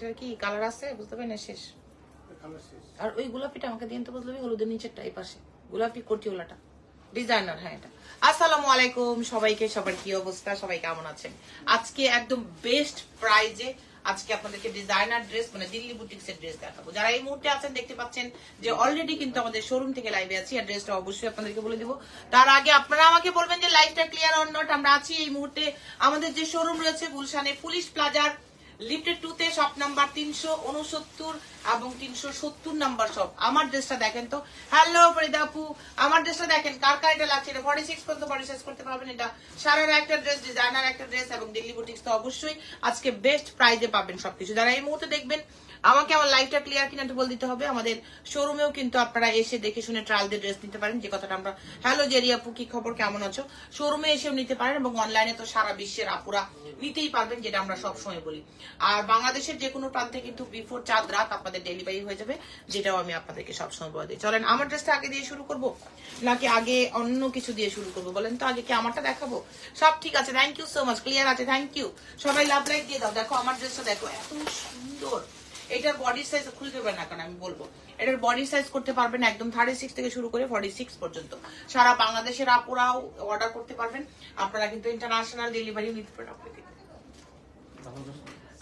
এটার কি কালার আছে? বুঝতে পারি না শেষ। আর ওই গোলাপিটা আমাকে দিন তো বুঝলি হলুদের নিচেরটা এই পাশে। গোলাপি কটিওলাটা ডিজাইনার হ্যাঁ এটা। আসসালামু আলাইকুম সবাইকে সবার কি অবস্থা? সবাই কেমন আছেন? আজকে একদম বেস্ট প্রাইজে আজকে আপনাদেরকে ডিজাইনার ড্রেস মানে দিল্লি বুটিক্স এর ড্রেস দেখাবো। যারা এই মুহূর্তে আছেন দেখতে পাচ্ছেন যে অলরেডি কিন্তু আমাদের শোরুম থেকে লাইভে আছি আর ড্রেসটা অবশ্যই আপনাদেরকে বলে দিব। তার আগে আপনারা আমাকে বলবেন যে লাইভটা ক্লিয়ার অন নট আমরা আছি এই মুহূর্তে আমাদের যে শোরুম রয়েছে গুলশানে পুলিশ প্লাজার লিফটেড টু তে শপ নাম্বার তিনশো উনসত্তর এবং তিনশো সত্তর নাম্বার শপ আমার ড্রেসটা দেখেন তো। হ্যালো ফরিদাপু আমার ড্রেসটা দেখেন। কার কার এটা লাগছে? এটা ফর্টি সিক্স পর্যন্ত বডি সিক্স করতে পারবেন। এটা সারার একটা ড্রেস ডিজাইনার একটা ড্রেস এবং দিল্লি বুটিক্স তো অবশ্যই আজকে বেস্ট প্রাইজে পাবেন সবকিছু। যারা এই মুহূর্তে দেখবেন আমাকে আমার লাইফটা ক্লিয়ার কিনা একটু বলে দিতে হবে। আমাদের শোরুমেও কিন্তু আপনারা এসে দেখে শুনে ট্রায়াল দিয়ে ড্রেস নিতে পারেন, যে কথাটা আমরা হ্যালো জেরিয়া কি খবর? কেমন আছো? শোরুমে এসেও নিতে পারেন এবং অনলাইনে তো সারা বিশ্বের আপুরা নিতেই পারবেন, যেটা আমরা সব সময় বলি। আর বাংলাদেশের যে কোনো প্রান্তে কিন্তু বিফোর চাঁদ রাত আপনাদের ডেলিভারি হয়ে যাবে, যেটাও আমি আপনাদেরকে সবসময় বলে দিই। চলেন, আমার ড্রেসটা আগে দিয়ে শুরু করব, নাকি আগে অন্য কিছু দিয়ে শুরু করব? বলেন তো, আগে কি আমারটা দেখাবো? সব ঠিক আছে thank you so much clear আছে থ্যাংক ইউ সবাই লাভ লাইক দিয়ে দাও, দেখো আমার ড্রেসটা দেখো, এত সুন্দর। এটার বডি সাইজ খুলে দেবেন না, কারণ আমি বলব, এটার বডি সাইজ করতে পারবেন একদম থার্টি সিক্স থেকে শুরু করে ফর্টি সিক্স পর্যন্ত। সারা বাংলাদেশের আপুরাও অর্ডার করতে পারবেন, আপনারা কিন্তু ইন্টারন্যাশনাল ডেলিভারি নিতে পারেন আপনাদের।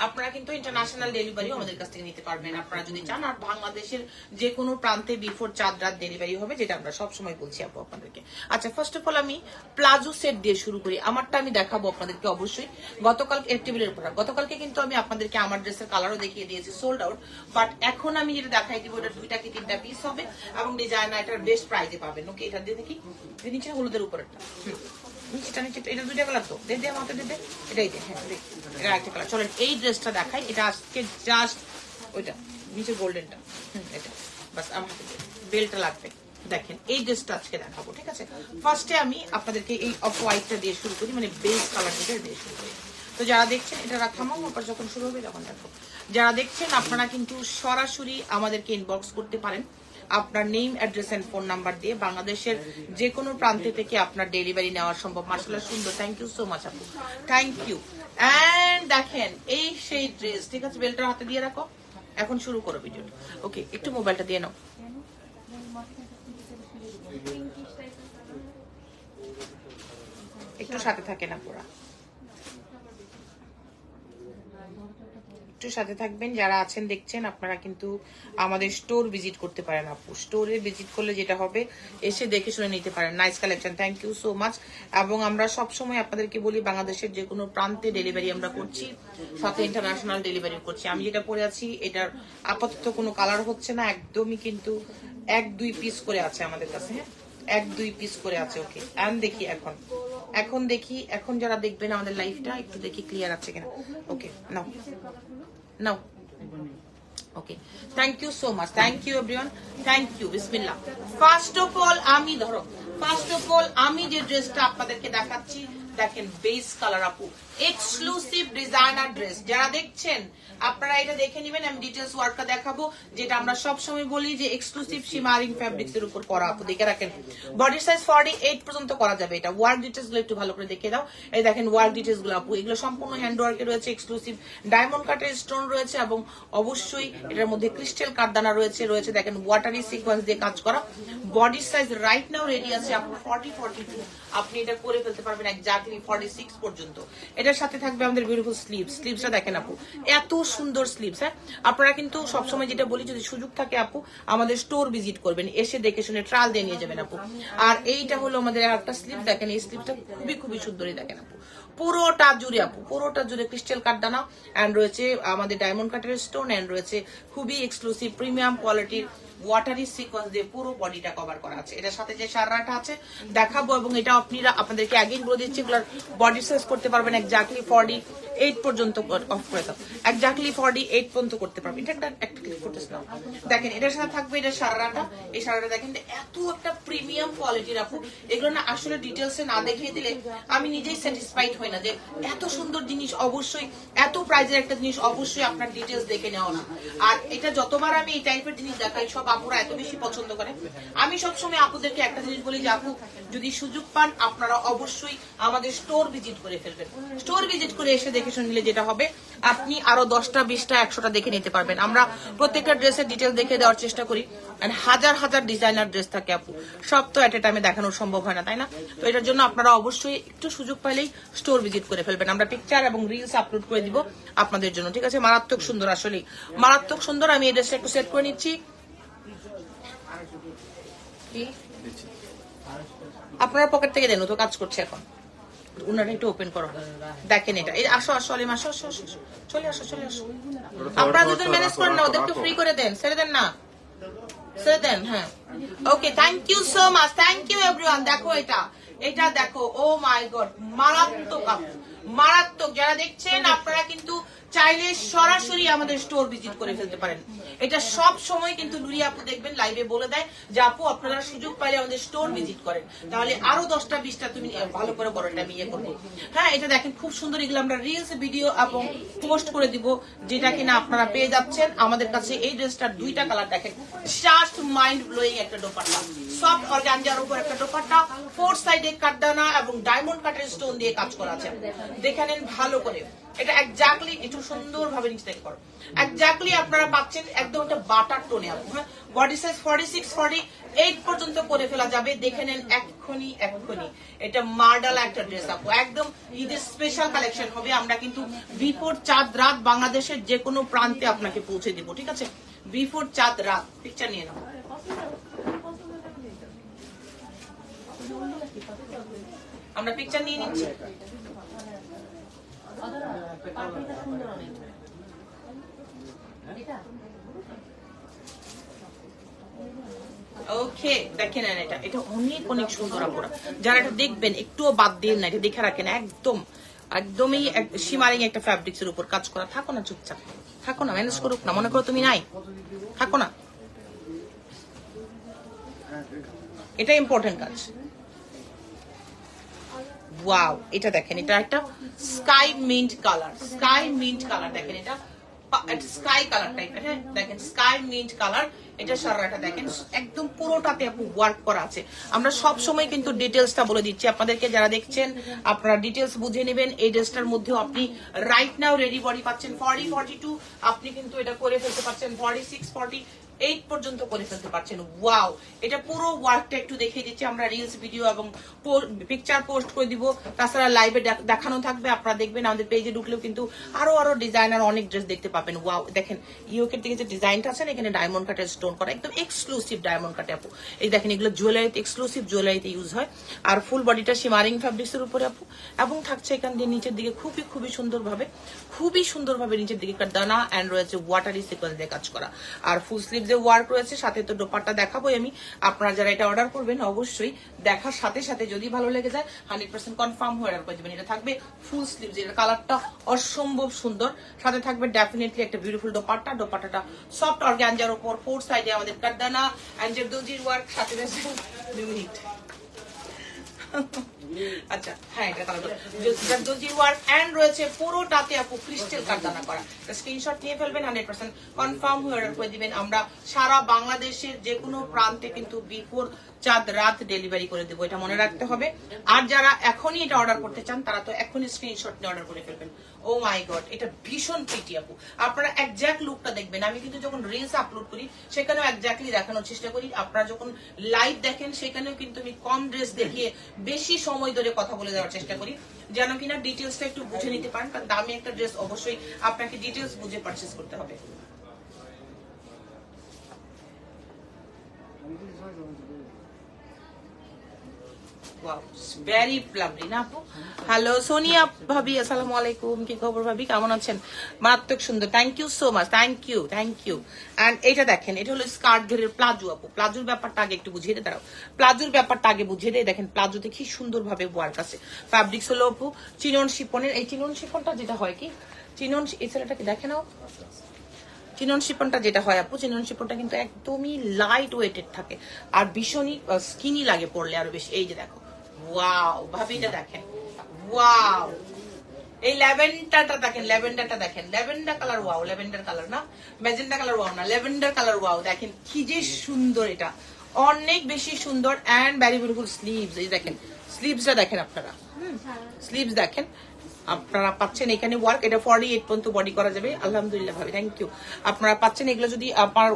আপনারা কিন্তু ইন্টারন্যাশনাল ডেলিভারি আমাদের কাছ থেকে নিতে পারবেন। আপনারা যদি চান, আর বাংলাদেশের যে কোনো প্রান্তে বিফোর চাঁদ রাত ডেলিভারি হবে, যেটা আমরা সব সময় বলছি আপু আপনাদেরকে। আচ্ছা ফার্স্ট অফ অল আমি প্লাজো সেট দিয়ে শুরু করি। আমারটা আমি দেখাবো আপনাদেরকে অবশ্যই। গতকাল এর টেবিলের উপর। গতকালকে কিন্তু আমি আপনাদেরকে আমার ড্রেসের কালারও দেখিয়ে দিয়েছি সোল্ড আউট বাট এখন আমি যেটা দেখাই দিব, এটা দুইটা কি তিনটা পিস হবে, এবং ডিজাইনার এটার বেস্ট প্রাইজে পাবেন। ওকে এটা দিয়ে দেখি। নিচে হলুদের উপরেরটা। নিচেটা নিচে, এটা দুইটা কালার তো। দে দে, আমাকে দে দে। এটাই হ্যাঁ দে। এটা একটা কালার চলেন, এই ড্রেসটা দেখাই। এটা আজকে জাস্ট ওইটা নিচে গোল্ডেনটা হুম, এটা। বাস, আমাকে বেলটা লাগবে। দেখেন, এই ড্রেসটা আজকে দেখাবো, ঠিক আছে? ফার্স্টে আমি আপনাদেরকে এই অফ হোয়াইটটা দিয়ে শুরু করি মানে বেস কালারটা দিয়ে শুরু করি। তো যারা দেখছেন, এটা রাখামো তারপর যখন শুরু হবে, তখন দেখো। যারা দেখছেন, আপনারা কিন্তু সরাসরি আমাদেরকে ইনবক্স করতে পারেন। আপনার name address and phone number দিয়ে বাংলাদেশের যে কোনো প্রান্তে থেকে আপনার ডেলিভারি নেওয়া সম্ভব। মার্শাল্লাহ সুন্দর। থ্যাংক ইউ সো মাচ আপু। থ্যাংক ইউ অ্যান্ড দেখেন, এই সেই ড্রেস ঠিক আছে? বেলটা হাতে দিয়ে রাখো। এখন শুরু করো ভিডিওটা ওকে একটু মোবাইলটা দিয়ে নাও। একটু সাথে থাকে না পুরা একটু সাথে থাকবেন। যারা আছেন, দেখছেন, আপনারা কিন্তু আমাদের স্টোর ভিজিট করতে পারেন আপু। স্টোরে ভিজিট করলে যেটা হবে, এসে দেখে শুনে নিতে পারেন। Nice collection thank you so much এবং আমরা সব সময় আপনাদেরকে বলি, বাংলাদেশের যে কোনো প্রান্তে ডেলিভারি আমরা করছি, সাথে ইন্টারন্যাশনাল ডেলিভারি করছি। আমি যেটা পরে আছি, এটার আপাতত কোনো কালার হচ্ছে না, একদমই কিন্তু এক দুই পিস করে আছে আমাদের কাছে হ্যাঁ? এক দুই পিস করে আছে ওকে এন্ড দেখি এখন। এখন দেখি, এখন যারা দেখবেন আমাদের লাইফটা একটু দেখি ক্লিয়ার আছে কিনা। Okay now now okay thank you so much thank you everyone thank you বিসমিল্লাহ ফার্স্ট অফ অল আমি ধরো। ফার্স্ট অফ অল আমি যে ড্রেসটা আপনাদেরকে দেখাচ্ছি দেখেন বেস কালার আপু। এক্সক্লুসিভ ডিজাইনার ড্রেস যারা দেখছেন, আপনারা এটা দেখে নেবেন, আমি ডিটেলস ওয়ার্কটা দেখাবো, যেটা আমরা সব সময় বলি যে এক্সক্লুসিভ শিমারিং ফ্যাব্রিক্স এর উপর করা আপু, দেখে রাখেন। বডি সাইজ ফর্টি এইট পর্যন্ত করা যাবে এটা। ওয়ার্ক ডিটেলসগুলো একটু ভালো করে দেখে দাও। এই দেখেন ওয়ার্ক ডিটেলসগুলো আপু, এগুলো সম্পূর্ণ হ্যান্ড ওয়ার্কে রয়েছে এক্সক্লুসিভ ডায়মন্ড কাটের স্টোন রয়েছে এবং অবশ্যই এটার মধ্যে ক্রিস্টাল কারদানা রয়েছে রয়েছে দেখেন ওয়াটারি সিকোয়েন্স দিয়ে কাজ করা। Body size right now ready আছে আপু ফর্টি ফর্টি টু আপনি এটা করে ফেলতে পারবেন পর্যন্ত। এটার সাথে থাকবে আমাদের বিউটিফুল স্লিভ স্লিভসটা দেখেন আপু, এত সুন্দর স্লিভস হ্যাঁ? আপনারা কিন্তু সবসময় যেটা বলি, যদি সুযোগ থাকে আপু, আমাদের স্টোর ভিজিট করবেন। এসে দেখে শুনে ট্রায়াল দিয়ে নিয়ে যাবেন আপু। আর এইটা হলো আমাদের একটা স্লিভ দেখেন এই স্লিভটা খুবই খুবই সুন্দরই দেখেন আপু। পুরোটা জুড়ে আপু, পুরোটা জুড়ে ক্রিস্টাল কাঠদানা অ্যান্ড রয়েছে আমাদের ডায়মন্ড কাটের স্টোন অ্যান্ড রয়েছে খুবই এক্সক্লুসিভ প্রিমিয়াম কোয়ালিটির ওয়াটারি সিকোয়েন্স দিয়ে পুরো বডিটা কভার করা আছে। এটার সাথে যে সারাটা আছে, দেখাবো এবং এটা আপনারা, আপনাদেরকে আগেই বলে দিচ্ছি, এগুলোর বডি সাইজ করতে পারবেন এক্স্যাক্টলি ফর্টি এইট পর্যন্ত অফ করে দাও। এক্স্যাক্টলি ফর্টি এইট পর্যন্ত করতে পারবেন। এটা একটা একটা ক্লিক করতে নাও। দেখেন, এটার সাথে থাকবে এটা সারাটা এই সারাটা দেখেন এত একটা প্রিমিয়াম কোয়ালিটির আপু। এগুলো না আসলে ডিটেলসে না দেখিয়ে দিলে আমি নিজেই স্যাটিসফাইড হই না যে এত সুন্দর জিনিস অবশ্যই, এত প্রাইজের একটা জিনিস অবশ্যই আপনার ডিটেলস দেখে নেওয়া না। আর এটা যতবার আমি এই টাইপের জিনিস দেখাই সব আপুরা এত বেশি পছন্দ করে। আমি সবসময় আপুদেরকে একটা জিনিস বলি যে, আপু, যদি সুযোগ পান, আপনারা অবশ্যই আমাদের স্টোর ভিজিট করে ফেলবেন। স্টোর ভিজিট করে এসে দেখে শুনলে যেটা হবে, আপনি আরও দশটা, বিশটা, একশোটা দেখে নিতে পারবেন। আমরা প্রত্যেকটা ড্রেসের ডিটেল দেখে দেওয়ার চেষ্টা করি। হাজার হাজার ডিজাইনার ড্রেস থাকে, আপু। সব তো এট এ টাইমে দেখানো সম্ভব হয় না, তাই না? তো এটার জন্য আপনারা অবশ্যই একটু সুযোগ পাইলেই স্টোর ভিজিট করে ফেলবেন। আমরা পিকচার এবং রিলস আপলোড করে দিব আপনাদের জন্য, ঠিক আছে? মারাত্মক সুন্দর আসলে মারাত্মক সুন্দর, আমি এই ড্রেসটা একটু সেট করে নিচ্ছি। আপনারা পকেট থেকে দেন ও তো কাজ করছে এখন। উনারা একটু ওপেন করো। দেখেন এটা। এই আসো আসো আসো আসো আসো, আসো। চলে আসো চলে আসো। আপনারা দুজন ম্যানেজ করেন না ওদেরকে ফ্রি করে দেন। ছেড়ে দেন না। ছেড়ে দেন হ্যাঁ। Okay thank you so much thank you everyone দেখো এটা। এটা দেখো ও মাই গড মারাত্মক মারাত্মক। যারা দেখছেন আপনারা কিন্তু চাইলে সরাসরি আমাদের স্টোর ভিজিট করে ফেলতে পারেন। এটা সব সময় কিন্তু নুরি আপু দেখবেন লাইভে বলে দেয় যে, আপু, আপনারা সুযোগ পাইলে আমাদের স্টোর ভিজিট করেন। তাহলে আরও দশটা, বিশটা তুমি ভালো করে বড়টা আমি ইয়ে করব। হ্যাঁ এটা দেখেন, খুব সুন্দর এগুলো আমরা রিলস ভিডিও এবং পোস্ট করে দিব, যেটা কিনা আপনারা পেয়ে যাচ্ছেন। আমাদের কাছে এই ড্রেসটার দুইটা কালার দেখেন জাস্ট মাইন্ড ব্লোয়িং একটা দোপাট্টা। সফট অর্গানজার উপর একটা দোপাট্টা ফোর সাইডে কাটদানা এবং ডায়মন্ড কাটের স্টোন দিয়ে কাজ করা আছে। দেখে নেন ভালো করে। এটা একজাক্টলি একটু সুন্দর ভাবে নিচে থেকে করো। একজাক্টলি আপনারা পাচ্ছেন একদম একটা বাটার টোনে আপু body size forty six forty eight পর্যন্ত করে ফেলা যাবে। দেখে নেন এক্ষুনি এক্ষুনি। এটা মার্ডাল একটা ড্রেস আপু। একদম ঈদের স্পেশাল কালেকশন হবে। আমরা কিন্তু বিফোর চাঁদ রাত বাংলাদেশের যে কোনো প্রান্তে আপনাকে পৌঁছে দিব, ঠিক আছে? বিফোর চাঁদ রাত। পিকচার নিয়ে নাও। আমরা পিকচার নিয়ে নিচ্ছি। ওকে দেখে নেন এটা। এটা অনেক অনেক সুন্দর আপুরা যারা এটা দেখবেন, একটুও বাদ দিয়ে না, এটা দেখে রাখেন। একদম, একদমই সীমারিং একটা ফ্যাব্রিক্স উপর কাজ করা। থাকো না চুপচাপ। থাকো না ম্যানেজ করুক না। মনে করো তুমি নাই। থাকো না। এটা ইম্পর্টেন্ট কাজ। ওয়াও এটা দেখেন, এটা একটা sky mint colour sky mint colour দেখেন এটা। হ্যাঁ একদম ওয়ার্ক করা আছে। আমরা সব সময় কিন্তু ডিটেলসটা বলে দিচ্ছি। আপনাদেরকে যারা দেখছেন, আপনারা ডিটেলস বুঝে নেবেন। এই ড্রেসটার মধ্যেও আপনি রাইট নাও রেডি বডি পাচ্ছেন। ফর্টি ফর্টি টু আপনি কিন্তু এটা করে ফেলতে পারছেন। ফর্টি সিক্স ফর্টি এইট পর্যন্ত করে ফেলতে পারছেন। ওয়াও এটা পুরো ওয়ার্কটা একটু দেখিয়ে দিচ্ছি। আমরা রিলস ভিডিও এবং পিকচার পোস্ট করে দিব। তাছাড়া লাইভে দেখানো থাকবে। আপনারা দেখবেন আমাদের পেজে ঢুকলেও কিন্তু আরও আরও ডিজাইনার অনেক ড্রেস দেখতে পাবেন। ওয়াও দেখেন ইউকের দিকে যে ডিজাইনটা আছে এখানে ডায়মন্ড কাটের স্টোন করা। একদম এক্সক্লুসিভ ডায়মন্ড কাটে আপু। এই দেখেন, এগুলো জুয়েলারিতে এক্সক্লুসিভ জুয়েলারিতে ইউজ হয়। আর ফুল বডিটা সীমারিং ফ্যাব্রিক্স এর উপরে আপু। এবং থাকছে এখান দিয়ে নিচের দিকে খুবই খুবই সুন্দরভাবে খুবই সুন্দরভাবে নিচের দিকে একটা দানা অ্যান্ড রয়েছে ওয়াটারি সিকোয়েন্স দিয়ে কাজ করা। আর ফুল স্লিভ যে ওয়ার্ক রয়েছে, সাথে তো দোপাট্টা দেখাবোই আমি। আপনারা যারা এটা অর্ডার করবেন, অবশ্যই দেখার সাথে সাথে যদি ভালো লেগে যায় হান্ড্রেড পার্সেন্ট কনফার্ম হয়ে অর্ডার করে দেবেন এটা থাকবে ফুল স্লিভ যেটা কালারটা অসম্ভব সুন্দর। সাথে থাকবে ডেফিনেটলি একটা বিউটিফুল দোপাট্টা দোপাট্টাটা সফট অর্গ্যানজার ওপর ফোর সাইডে আমাদের কাটদানা অ্যান্ড জেরদোজির ওয়ার্ক সাথে রয়েছে, দুই মিনিট। আচ্ছা হ্যাঁ এটা রয়েছে, পুরোটাতে আপু কারদানা করা। স্ক্রিনশট নিয়ে ফেলবেন কনফার্ম হয়ে অর্ডার করে দিবেন। আমরা সারা বাংলাদেশের যে কোনো প্রান্তে কিন্তু বিফোর চাঁদ রাত ডেলিভারি করে দেবো, এটা মনে রাখতে হবে। আর যারা এখনই এটা অর্ডার করতে চান, তারা তো এখনই স্ক্রিনশট নিয়ে অর্ডার করে ফেলবেন। ও মাই গড এটা ভীষণ প্রিটি আপু। আপনারা একজ্যাক্ট লুকটা দেখবেন। আমি কিন্তু যখন রিলস আপলোড করি, সেখানেও একজ্যাক্টলি দেখানোর চেষ্টা করি। আপনারা যখন লাইভ দেখেন, সেখানেও কিন্তু আমি কম ড্রেস দেখিয়ে বেশি সময় ধরে কথা বলে দেওয়ার চেষ্টা করি। যেন কিনা ডিটেলসটা একটু বুঝে নিতে পারেন, কারণ দামি একটা ড্রেস অবশ্যই আপনাকে ডিটেলস বুঝে পারচেস করতে হবে। ভেরি লাভলি না আপু? হ্যালো সোনিয়া ভাবি, আসসালামু আলাইকুম। কি খবর ভাবি? কেমন আছেন? মারাত্মক সুন্দর। Thank you so much thank you thank you and এটা দেখেন, এটা হলো স্কার্ট ঘেরের প্লাজো আপু। প্লাজোর ব্যাপারটা আগে একটু বুঝিয়ে দিয়ে দাঁড়াও। প্লাজোর ব্যাপারটা আগে বুঝিয়ে দিয়ে দেখেন প্লাজোতে কি সুন্দর ভাবে ওয়ার্ক আছে। ফ্যাব্রিক্স হলো আপু, চিনন শিপনের, এই চিনন শিপনটা যেটা হয় কি? চিনন এই ছেলেটাকে দেখে নাও। চিনন শিপনটা যেটা হয় আপু, চিনন শিপনটা কিন্তু একদমই লাইট ওয়েটেড থাকে। আর ভীষণই স্কিনি লাগে পড়লে আরও বেশি। এই যে দেখো ওয়াও ভাবি এটা দেখেন। ওয়াও এই ল্যাভেন্ডারটা দেখেন ল্যাভেন্ডারটা দেখেন। Lavender colour wow lavender colour না? ম্যাজেন্ডা কালার ওয়াও না ল্যাভেন্ডার কালার ওয়াও দেখেন কি যে সুন্দর এটা। অনেক বেশি সুন্দর অ্যান্ড ভ্যারি বিউটিফুল স্লিভস এই দেখেন স্লিভসটা দেখেন আপনারা। স্লিভস দেখেন আপনারা পাচ্ছেন এখানে ওয়ার্ক এটা ফর্টি এইট পর্যন্ত বডি করা যাবে। আলহামদুলিল্লাহ ভাবে থ্যাংক ইউ আপনারা পাচ্ছেন এগুলো যদি আপনার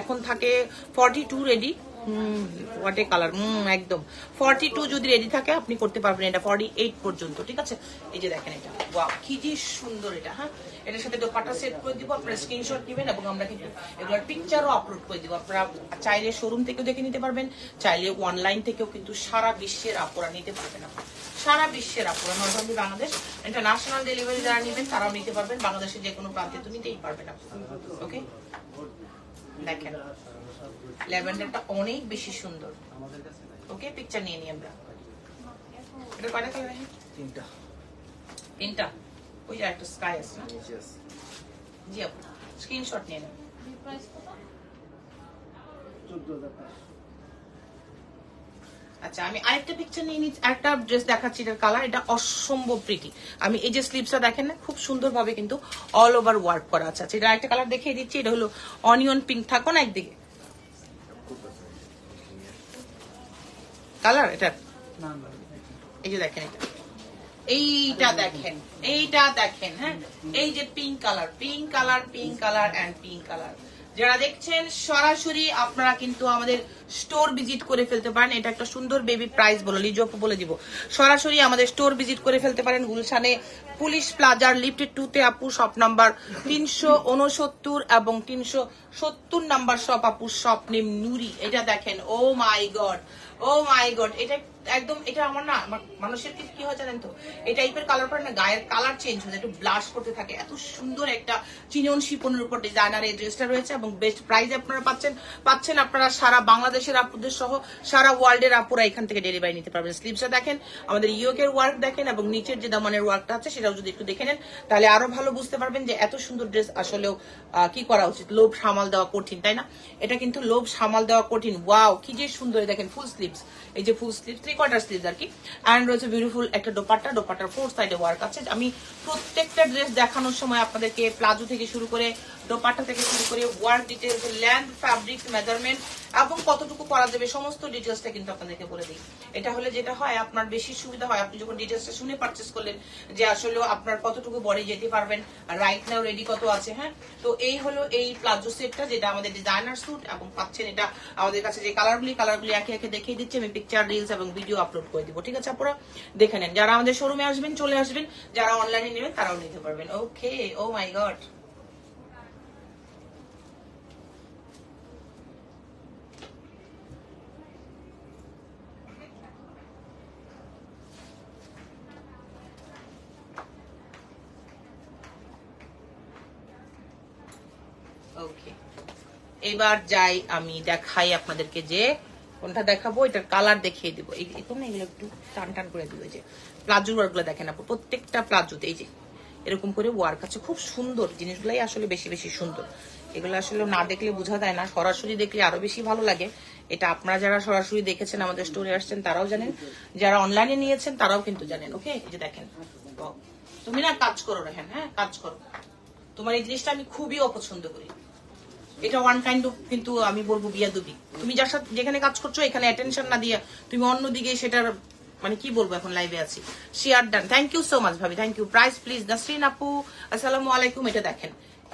এখন থাকে forty two ready hmm what a colour hmm, একদম। ফর্টি টু যদি রেডি থাকে, আপনি করতে পারবেন এটা ফর্টি এইট পর্যন্ত, ঠিক আছে? এই যে দেখেন এটা ওয়াও কি যে সুন্দর এটা হ্যাঁ? এটার সাথে দোপাটা সেট করে দিব, আপনারা স্ক্রিনশট নেবেন এবং আমরা কিন্তু এগুলোর পিকচারও আপলোড করে দিব। আপনারা চাইলে শোরুম থেকেও দেখে নিতে পারবেন, চাইলে অনলাইন থেকেও কিন্তু সারা বিশ্বের আপুরা নিতে পারবেন আপনারা সারা বিশ্বের আপুরা not only Bangladesh international delivery যারা নেবেন, তারাও নিতে পারবেন, বাংলাদেশের যে কোনো প্রান্তে তো নিতেই পারবেন ওকে দেখেন। ল্যাভেন্ডারটা অনেক বেশি সুন্দর। ওকে পিকচার নিয়ে নিই আমরা। এটা কয়টা কালার তিনটা। তিনটা? ওই যে একটা স্কাই আছে না? জি আপু স্ক্রিনশট নিয়ে নেন। আচ্ছা আমি আরেকটা পিকচার নিয়ে নিচ্ছি একটা ড্রেস দেখাচ্ছি এটার কালার এটা অসম্ভব প্রিটি আমি এই যে স্লিপসটা দেখেন না খুব সুন্দরভাবে কিন্তু অল ওভার ওয়ার্ক করা আছে। আচ্ছা এটা আরেকটা কালার দেখিয়ে দিচ্ছি এটা হলো অনিয়ন পিঙ্ক থাকো না একদিকে। কালার এটা? এই যে দেখেন এটা। এইটা দেখেন এইটা দেখেন হ্যাঁ? এই যে pink colour pink colour pink colour and pink colour যারা দেখছেন সরাসরি আপনারা কিন্তু আমাদের স্টোর ভিজিট করে ফেলতে পারেন। এটা একটা সুন্দর বেবি প্রাইস বলে লিজো আপু বলে দিব। সরাসরি আমাদের স্টোর ভিজিট করে ফেলতে পারেন গুলশানে। পুলিশ প্লাজার লিফটেড টু তে আপু শপ নাম্বার তিনশো উনসত্তর এবং তিনশো সত্তর নাম্বার শপ আপু শপ নেম নুরি। এটা দেখেন ও my god O my God এটা একদম, এটা আমার না মানুষের কি কি হয় জানেন তো? এই টাইপের কালার পরে না গায়ের কালার চেঞ্জ হয়ে একটু ব্লাশ করতে থাকে। এত সুন্দর একটা চিনন শিপনের উপর ডিজাইনার এই ড্রেসটা রয়েছে এবং বেস্ট প্রাইস আপনারা পাচ্ছেন পাচ্ছেন আপনারা সারা বাংলাদেশের আপুদের সহ, সারা ওয়ার্ল্ডের আপুরা এখান থেকে ডেলিভারি নিতে পারবেন। স্লিপসটা দেখেন, আমাদের ইয়োকের ওয়ার্ক দেখেন এবং নিচের যে দামানের ওয়ার্কটা আছে, সেটাও যদি একটু দেখে নেন, তাহলে আরও ভালো বুঝতে পারবেন যে এত সুন্দর ড্রেস আসলেও কি করা উচিত? লোভ সামাল দেওয়া কঠিন, তাই না? এটা কিন্তু লোভ সামাল দেওয়া কঠিন। ওয়াও কি যে সুন্দর দেখেন ফুল স্লিভস এই যে full sleeve three quarter sleeves আর কি। অ্যান্ড রয়েছে বিউটিফুল একটা দোপাট্টা, দোপাট্টার ফোর সাইডে ওয়ার্ক আছে। আমি প্রত্যেকটা ড্রেস দেখানোর সময় আপনাদেরকে প্লাজো থেকে শুরু করে, দোপাট্টা থেকে শুরু করে ওয়ার্ক ডিটেলস ল্যান্ড ফ্যাব্রিক মেজারমেন্ট এবং কতটুকু করা যাবে, সমস্ত ডিটেলসটা কিন্তু আপনাদেরকে বলে দিই। এটা হলে যেটা হয়, আপনার বেশি সুবিধা হয়। আপনি যখন ডিটেলসটা শুনে পারচেস করলেন যে আসলে আপনার কতটুকু বডি যেতে পারবেন রাইট নাও রেডি কত আছে হ্যাঁ? তো এই হলো এই প্লাজো সেটটা যেটা আমাদের ডিজাইনার স্যুট এবং পাচ্ছেন এটা আমাদের কাছে যে কালারগুলি কালারগুলি একে একে দেখিয়ে দিচ্ছি। আমি পিকচার রিলস এবং ভিডিও আপলোড করে দিব, ঠিক আছে আপনারা দেখে নেন। যারা আমাদের শোরুমে আসবেন, চলে আসবেন, যারা অনলাইনে নেবেন, তারাও নিতে পারবেন। ওকে ও মাই গড এবার যাই, আমি দেখাই আপনাদেরকে যে কোনটা দেখাবো, এটার কালার দেখিয়ে দিব। এখন না এগুলো একটু টান টান করে দিব যে প্লাজোর ওয়ার্কগুলো দেখেন আপু প্রত্যেকটা প্লাজোতে, এই যে এরকম করে ওয়ার্ক আছে। খুব সুন্দর, জিনিসগুলাই আসলে বেশি বেশি সুন্দর। এগুলো আসলে না দেখলে বোঝা যায় না। সরাসরি দেখলে আরও বেশি ভালো লাগে। এটা আপনারা যারা সরাসরি দেখেছেন, আমাদের স্টোরে আসছেন, তারাও জানেন। যারা অনলাইনে নিয়েছেন, তারাও কিন্তু জানেন ওকে যে দেখেন. তুমি না কাজ করো রেহেন হ্যাঁ? কাজ করো। তোমার এই জিনিসটা আমি খুবই অপছন্দ করি। এটা ওয়ান কাইন্ড অফ কিন্তু আমি বলব বিয়াদুবি। তুমি যার সাথে যেখানে কাজ করছ, এখানে অ্যাটেনশন না দিয়ে তুমি অন্যদিকে সেটার মানে কি বলব এখন লাইভে আছি। Share done thank you so much ভাবি। Thank you price please Nasrin আপু, আসসালামু আলাইকুম, এটা দেখেন।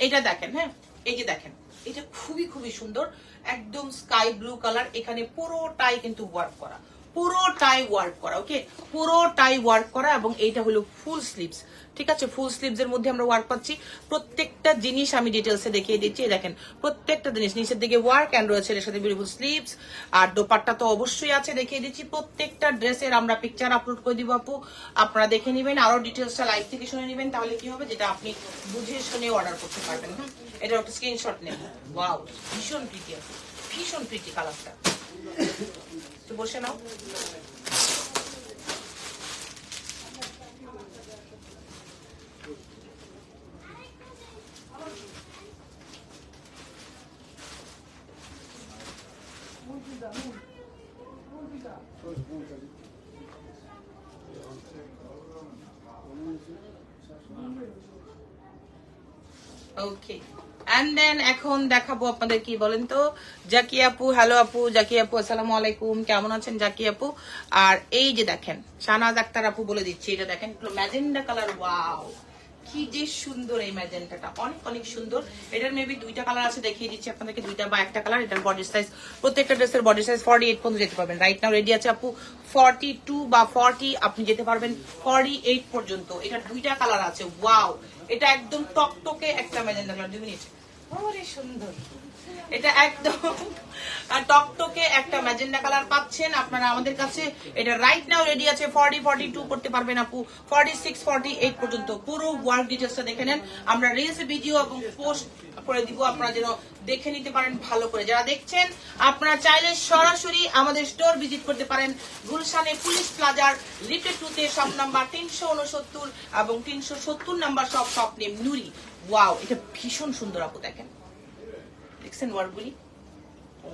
এটা দেখেন হ্যাঁ? এই যে দেখেন, এটা খুবই খুবই সুন্দর। একদম স্কাই ব্লু কালার এখানে পুরোটাই কিন্তু ওয়ার্ক করা। পুরোটাই ওয়ার্ক করা ওকে পুরোটাই ওয়ার্ক করা এবং এইটা হলো ফুল স্লিভস ঠিক আছে? ফুল স্লিভস এর মধ্যে আমরা ওয়ার্ক পাচ্ছি। প্রত্যেকটা জিনিস আমি ডিটেলসে দেখিয়ে দিচ্ছি দেখেন, প্রত্যেকটা জিনিস, নিচের দিকে ওয়ার্ক অ্যান্ড রয়েছে এর সাথে বিউটিফুল স্লিভস আর দোপাট্টা তো অবশ্যই আছে, দেখিয়ে দিচ্ছি। প্রত্যেকটা ড্রেসের আমরা পিকচার আপলোড করে দিব, আপু। আপনারা দেখে নেবেন, আরও ডিটেলসটা লাইভ থেকে শুনে নেবেন, তাহলে কি হবে? যেটা আপনি বুঝে শুনে অর্ডার করতে পারবেন, হুম? এটা একটা স্ক্রিনশট নেন ওয়াও ভীষণ আপু। ভীষণ প্রীতি কালারটা devocional. Okay. এন্ড দেন এখন দেখাবো আপনাদের কি বলেন তো? জাকি আপু হ্যালো আপু জাকি আপু, আসসালামু আলাইকুম। কেমন আছেন জাকি আপু? আর এই যে দেখেন, শাহনাজ আক্তার আপু বলে দিচ্ছি, এটা দেখেন ম্যাজেন্ডা কালার ওয়াও কি যে সুন্দর এই ম্যাজেন্টাটা অনেক অনেক সুন্দর। এটার মেবি দুইটা কালার আছে, দেখিয়ে দিচ্ছি আপনাদেরকে, দুইটা বা একটা কালার এটার বডি সাইজ প্রত্যেকটা ড্রেসের বডি সাইজ ফর্টি এইট পর্যন্ত যেতে পারবেন। রাইট নাও রেডি আছে আপু ফর্টি টু বা ফর্টি আপনি যেতে পারবেন ফর্টি এইট পর্যন্ত। এটার দুইটা কালার আছে ওয়াও এটা একদম টকটকে একটা ম্যাজেন্টা কালার দুই মিনিট এটা একদম। টকটকে একটা ম্যাজেন্ডা কালার পাচ্ছেন। আপনারা আমাদের কাছে এটা রাইট নাও রেডি আছে। ফর্টি ফর্টি টু করতে পারবেন আপু। ফর্টি সিক্স ফর্টি এইট পর্যন্ত। পুরো ওয়ার্ক ডিটেলসটা দেখে নেন। আমরা রিলস ভিডিও এবং পোস্ট করে দিব। আপনারা যেন দেখে নিতে পারেন ভালো করে। যারা দেখছেন, আপনারা চাইলে সরাসরি আমাদের স্টোর ভিজিট করতে পারেন। গুলশানে পুলিশ প্লাজার লিফটেড টুতে শপ নাম্বার তিনশো উনসত্তর এবং তিনশো সত্তর নাম্বার সব শপ নেম নুরি। ওয়াও এটা ভীষণ সুন্দর আপু দেখেন। দেখছেন ওয়ার্ডগুলি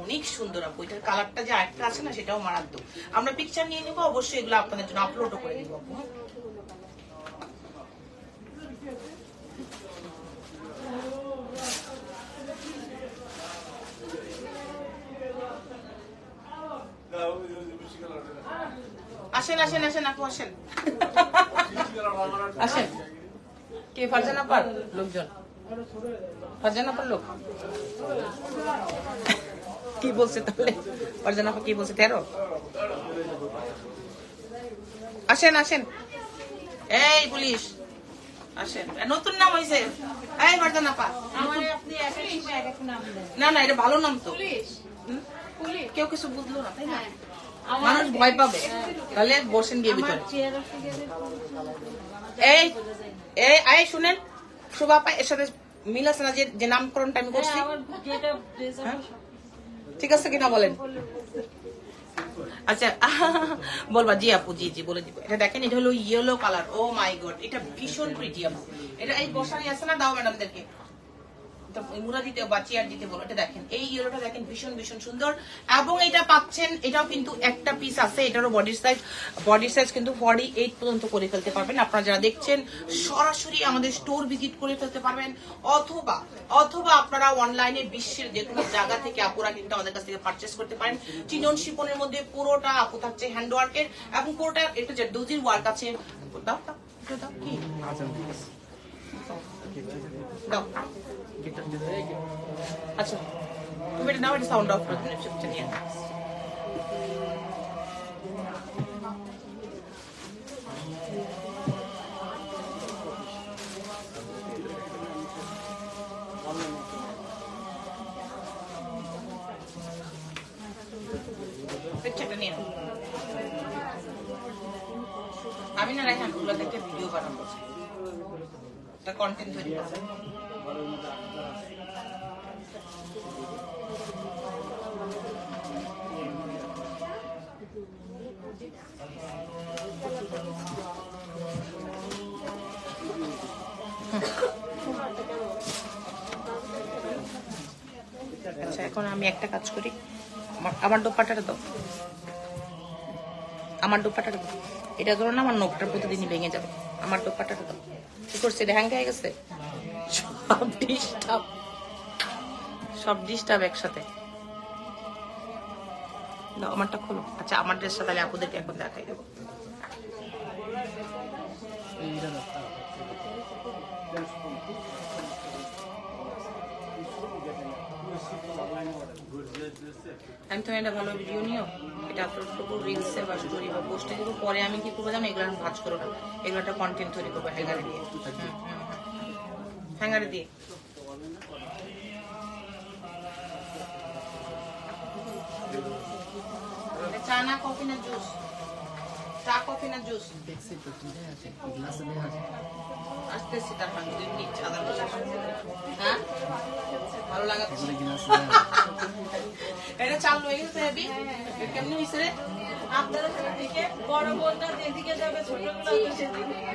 অনেক সুন্দর আপু এটার কালারটা যে আরেকটা আছে না সেটাও মারাত্মক। আমরা পিকচার নিয়ে নেব অবশ্যই এগুলো আপনাদের জন্য আপলোডও করে দিব আপু হ্যাঁ? আসেন আসেন আসেন আপু আসেন। আসেন। কে ফারজান আপার লোকজন। ফারজান আপার লোক? কি বলছে তাহলে? ফারজান আপা কি বলছে? তেরো? আসেন আসেন। এই পুলিশ আসেন। নতুন নাম হয়েছে এই ফারজান আপা না না এটা ভালো নাম তো। কেউ কিছু বুঝলো না তাই না? হ্যাঁ। মানুষ ভয় পাবে। তাহলে বসেন গিয়ে ভিতরে। এই আয় শুনেন। শুভাপা এর সাথে মিল আছে না যে নামকরণটা আমি করছি? হ্যাঁ, হ্যাঁ? ঠিক আছে কিনা বলেন? আচ্ছা বলবা জি আপু জি জি বলে দিব। এটা দেখেন এটা হলো yellow colour oh my God এটা ভীষণ প্রিটি আপু। এটা এই বসানি আছে না? দাও ম্যাডামদেরকে। মুড়া দিতে বা চেয়ার দিতে বলো এটা দেখেন। এই ইয়েলোটা দেখেন ভীষণ ভীষণ সুন্দর। এবং এটা পাচ্ছেন এটাও কিন্তু একটা পিস আছে এটারও বডি সাইজ বডি সাইজ কিন্তু ফর্টি এইট পর্যন্ত করে ফেলতে পারবেন। আপনারা যারা দেখছেন সরাসরি আমাদের স্টোর ভিজিট করে ফেলতে পারবেন। অথবা অথবা আপনারা অনলাইনে বিশ্বের যে কোনো জায়গা থেকে আপুরা কিন্তু আমাদের কাছ থেকে পারচেস করতে পারেন। চিনন শিপনের মধ্যে পুরোটা আপু থাকছে হ্যান্ড ওয়ার্কের এবং পুরোটা একটু যে দুজির ওয়ার্ক আছে। দাও দাও দাও কি? দাও। আচ্ছা তুমি এটা নাও এটা সাউন্ড অফ করে দিন চুপচাপ নিয়ে নাও। পিকচারটা নিয়ে নাও। আমি না রাখি ওগুলো একটা ভিডিও বানাবো একটা কন্টেন্ট তৈরি করব আচ্ছা এখন আমি একটা কাজ করি। আমার দোপাটাটা দাও। আমার দোপাটাটা দাও। এটা ধরো না, আমার নোকটা প্রতিদিনই ভেঙে যাবে। আমার দোপাটাটা দাও। কি করছে? এটা হ্যাং হয়ে গেছে? সব ডিস্টার্ব সব ডিস্টার্ব একসাথে। দাও আমারটা খোলো। আচ্ছা আমার ড্রেসটা তাহলে আপুদেরকে এখন দেখাই দেবো। আমি তো একটা ভালো ভিডিও নিও। এটা আপলোড করব রিলসে বা স্টোরি বা পোস্টে দিব পরে আমি কি করব জানো? এগুলো ভাজ করব না। এগুলো একটা কন্টেন্ট তৈরি করব হ্যাঙ্গারে দিয়ে। হ্যাঙ্গারে দিয়ে। এটা চা না কফি না জুস? চা কফি না জুস? আসতেছি তার দুই মিনিট আধা ঘণ্টা হ্যাঁ? ভালো লাগাচ্ছে এটা চালু হয়ে গেছে হেবি। কেমন হয়েছে রে? আপনারা থেকে বড় বোনটা যেদিকে যাবে ছোটগুলো সেদিকে।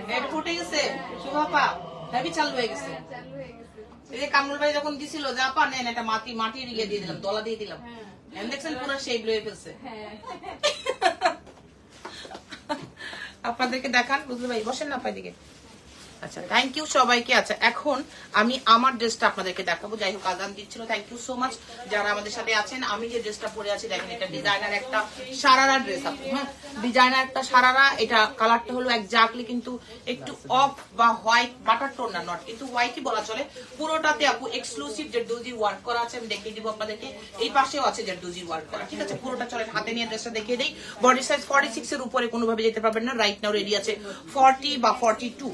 এটা ফুটে গেছে। শুভাপা হেবি চালু হয়ে গেছে। এই যে কামরুল ভাই যখন দিছিল যে আপা নেন এটা মাটি মাটির ইয়ে দিয়ে দিলাম দলা দিয়ে দিলাম। এখন দেখছেন পুরো সেই লয়ে ফেলছে। আপনাদেরকে দেখান বুঝলো ভাই বসেন না আপনার দিকে। আচ্ছা থ্যাংক ইউ সবাইকে। আচ্ছা এখন আমি আমার ড্রেসটা আপনাদেরকে দেখাবো। যাই হোক, আজান দিচ্ছিল। থ্যাংক ইউ সো মাচ যারা আমাদের সাথে আছেন। আমি যে ড্রেসটা পরে আছি, দেখেন, এটা ডিজাইনার একটা সারারা ড্রেস আপু হ্যাঁ? ডিজাইনার একটা সারারা, এটা কালারটা হলো একজাক্টলি কিন্তু একটু অফ বা হোয়াইট বাটার টোন না নট কিন্তু হোয়াইটই বলা চলে। পুরোটাতে আপু এক্সক্লুসিভ যে ডোজি ওয়ার্ক করা আছে। আমি দেখিয়ে দিব আপনাদেরকে। এই পাশেও আছে যে ডোজি ওয়ার্ক করা, ঠিক আছে? পুরোটা চলেন, হাতে নিয়ে ড্রেসটা দেখিয়ে দেই। বডি সাইজ ফর্টি সিক্স এর উপরে কোনোভাবে যেতে পারবেন না। রাইট নাও রেডি আছে ফর্টি বা ফর্টি টু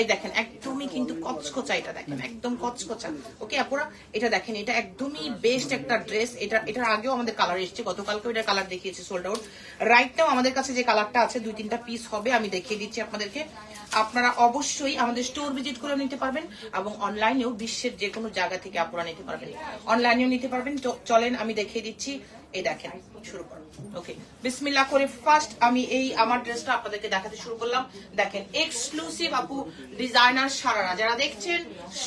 এই দেখেন, একদমই কিন্তু কচকচা এটা দেখেন, একদম কচকচা। ওকে আপুরা, এটা দেখেন, এটা একদমই বেস্ট একটা ড্রেস এটা এটার আগেও আমাদের কালার এসেছে, গতকালকেও এটা কালার সোল্ড আউট রাইট আমাদের কাছে যে কালারটা আছে, দুই তিনটা পিস হবে, আমি দেখিয়ে দিচ্ছি আপনাদেরকে। আপনারা অবশ্যই আমাদের স্টোর ভিজিট করে নিতে পারবেন এবং অনলাইনেও বিশ্বের যে কোনো জায়গা থেকে আপনারা নিতে পারবেন। অনলাইনেও নিতে পারবেন। চলেন, আমি দেখিয়ে দিচ্ছি এই দেখেন, শুরু করো। ওকে বিসমিল্লা করে ফার্স্ট আমি এই আমার ড্রেসটা আপনাদেরকে দেখাতে শুরু করলাম। দেখেন এক্সক্লুসিভ আপু ডিজাইনার সারারা। যারা দেখছেন,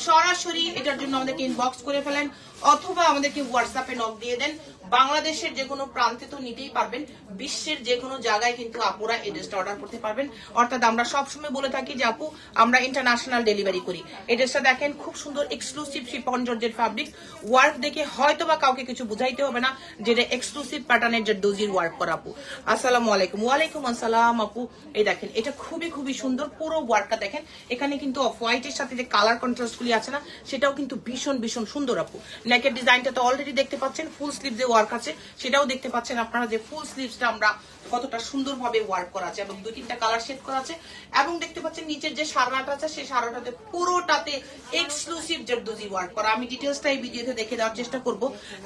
সরাসরি এটার জন্য আমাদেরকে ইনবক্স করে ফেলেন, অথবা আমাদেরকে হোয়াটসঅ্যাপে নক দিয়ে দেন। বাংলাদেশের যে কোনো প্রান্তে তো নিতেই পারবেন, বিশ্বের যে কোনো জায়গায় কিন্তু আপুরা এই ড্রেসটা অর্ডার করতে পারবেন। অর্থাৎ আমরা সবসময় বলে থাকি যে আপু, আমরা ইন্টারন্যাশনাল ডেলিভারি করি। এই ড্রেসটা দেখেন, খুব সুন্দর এক্সক্লুসিভ শিপন জর্জের ফ্যাব্রিক ওয়ার্ক দেখে হয়তো বা কাউকে কিছু বুঝাইতে হবে না যেটা এক্সক্লুসিভ প্যাটার্নের যে ডোজির ওয়ার্ক করা আপু। আসসালামু আলাইকুম। ওয়ালাইকুম আসসালাম আপু। এই দেখেন, এটা খুবই খুবই সুন্দর, পুরো ওয়ার্কটা দেখেন। এখানে কিন্তু অফ হোয়াইটের সাথে যে কালার কন্ট্রাস্ট গুলি আছে না, সেটাও কিন্তু ভীষণ ভীষণ সুন্দর আপু। নেকের ডিজাইনটা তো অলরেডি দেখতে পাচ্ছেন ফুল স্লিভ যে ওয়ার্ক আছে সেটাও দেখতে পাচ্ছেন আপনারা যে ফুল স্লিভসটা আমরা কতটা সুন্দরভাবে ওয়ার্ক করা আছে এবং দুই তিনটা কালার শেড করা আছে। এবং দেখতে পাচ্ছেন নিচের যে সারাটা আছে, সেই সারাটাতে পুরোটাতে এক্সক্লুসিভ জর্দোজি ওয়ার্ক করা। আমি ডিটেলসটা এই ভিডিওতে দেখে দেওয়ার চেষ্টা করব।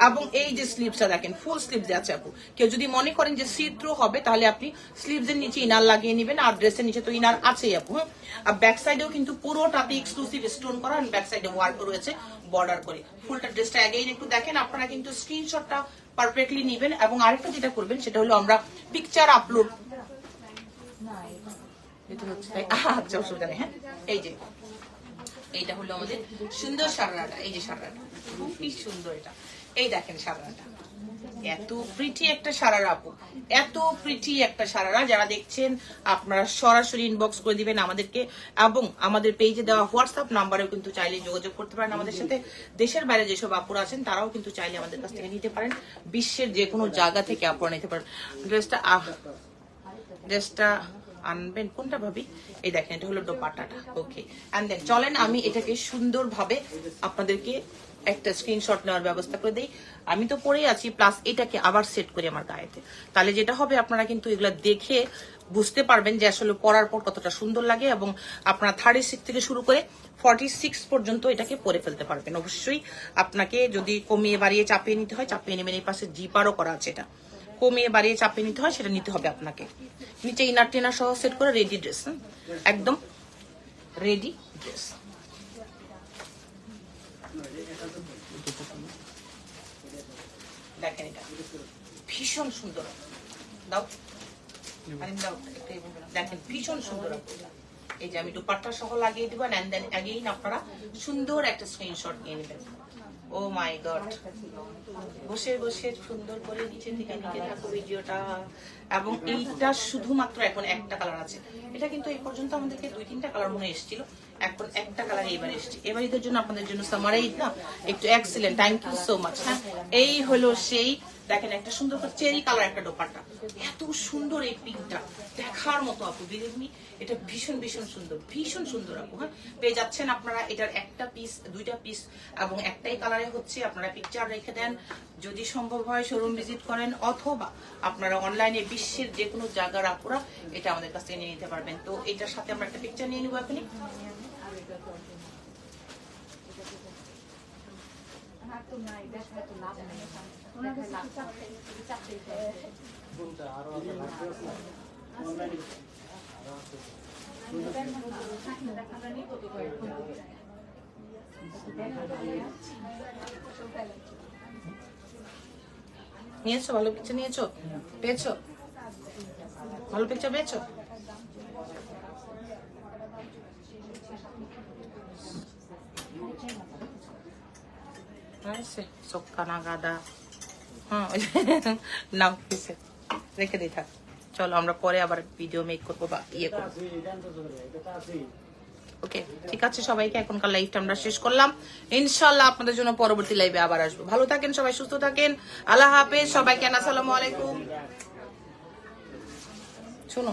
এবং এই যে স্লিভসটা দেখেন ফুল স্লিভস আছে আপু। কেউ যদি মনে করেন যে সিথ্রো হবে, তাহলে আপনি স্লিভসের নিচে ইনার লাগিয়ে নেবেন আর ড্রেসের নিচে তো ইনার আছেই আপু হ্যাঁ? আর ব্যাক সাইডেও কিন্তু পুরোটাতে এক্সক্লুসিভ স্টোন করা আর ব্যাক সাইডে ওয়ার্ক রয়েছে বর্ডার করে। ফুলটা ড্রেসটা অ্যাগেইন একটু দেখেন, আপনারা কিন্তু স্ক্রিনশটটা পারফেক্টলি নেবেন এবং আরেকটা যেটা করবেন সেটা হলো আমরা পিকচার আপলোড আচ্ছা অসুবিধা নেই হ্যাঁ? এই যে, এইটা হলো আমাদের সুন্দর সারাটা এই যে সারাটা খুবই সুন্দর এটা। এই দেখেন সারাটা এত প্রিটি একটা সারারা আপু। এত প্রিটি একটা সারারা। যারা দেখছেন, আপনারা সরাসরি ইনবক্স করে দিবেন আমাদেরকে। এবং আমাদের পেজে দেওয়া হোয়াটসঅ্যাপ নাম্বারেও কিন্তু চাইলে যোগাযোগ করতে পারেন আমাদের সাথে। দেশের বাইরে যেসব আপুরা আছেন, তারাও কিন্তু চাইলে আমাদের কাছ থেকে নিতে পারেন। বিশ্বের যে কোনো জায়গা থেকে আপুরা নিতে পারেন। ড্রেসটা ড্রেসটা আনবেন। কোনটা ভাবি? এই দেখেন, এটা হলো দোপাট্টাটা। ওকে এন্ড দেন চলেন, আমি এটাকে সুন্দরভাবে আপনাদেরকে একটা স্ক্রিনশট নেওয়ার ব্যবস্থা করে দেই। আমি তো পরেই আছি প্লাস এটাকে আবার সেট করি আমার গায়েতে। তাহলে যেটা হবে, আপনারা কিন্তু এগুলো দেখে বুঝতে পারবেন যে আসলে পরার পর কতটা সুন্দর লাগে এবং আপনারা থার্টি সিক্স থেকে শুরু করে ফর্টি সিক্স পর্যন্ত এটাকে পরে ফেলতে পারবেন। অবশ্যই আপনাকে যদি কমিয়ে বাড়িয়ে চাপিয়ে নিতে হয়, চাপিয়ে নেবেন। এই পাশে জিপারও করা আছে এটা। কমিয়ে বাড়িয়ে চাপিয়ে নিতে হয়, সেটা নিতে হবে আপনাকে। নিচে ইনার টেনার সহ সেট করে রেডি ড্রেস একদম রেডি ড্রেস দেখেন এটা। ভীষণ সুন্দর। দাও। দেখেন ভীষণ সুন্দর এই যে আমি দুপাট্টা সহ লাগিয়ে দিব অ্যান্ড দেন অ্যাগেইন আপনারা সুন্দর একটা স্ক্রিনশট নিয়ে নেবেন। ও মাই গড বসে বসে সুন্দর করে নিচে থেকে নিচে থাকো ভিডিওটা। এবং এইটা শুধুমাত্র এখন একটা কালার আছে। এটা কিন্তু এই পর্যন্ত আমাদেরকে দুই তিনটা কালার মনে এসেছিল। এখন একটা কালার এবার এসছে। এবার ঈদের জন্য আপনাদের জন্য সামার ঈদ না? একটু excellent thank you so much হ্যাঁ? এই হলো সেই, দেখেন একটা সুন্দর চেরি কালার একটা দোপাট্টা। এত সুন্দর এই পিঙ্কটা দেখার মতো আপু বিলিভমি এটা ভীষণ ভীষণ সুন্দর ভীষণ সুন্দর আপু হ্যাঁ? পেয়ে যাচ্ছেন আপনারা এটার একটা পিস দুইটা পিস এবং একটাই কালারে হচ্ছে আপনারা পিকচার রেখে দেন। যদি সম্ভব হয় শোরুম ভিজিট করেন, অথবা আপনারা অনলাইনে বিশ্বের যে কোনো জায়গার আপুরা এটা আমাদের কাছ থেকে নিয়ে নিতে পারবেন। তো এটার সাথে আমরা একটা পিকচার নিয়ে নিবো এখনই কোনটা আরও অনলাইনে নিয়েছো? ভালো পিকচার নিয়েছো? পেয়েছ? ভালো পিকচার পেয়েছ? হয়েছে চোখা নাগাদা হুম, নাও কিসে রেখে দিই, থাক। চলো, আমরা পরে আবার ভিডিও মেক করব বা ইয়ে আছে আছে ওকে ঠিক আছে সবাইকে, এখনকার লাইফটা আমরা শেষ করলাম। ইনশাল্লাহ আপনাদের জন্য পরবর্তী লাইভে আবার আসব। ভালো থাকেন সবাই, সুস্থ থাকেন। আল্লাহ হাফেজ, সবাইকে, আসসালামু আলাইকুম। শোনো।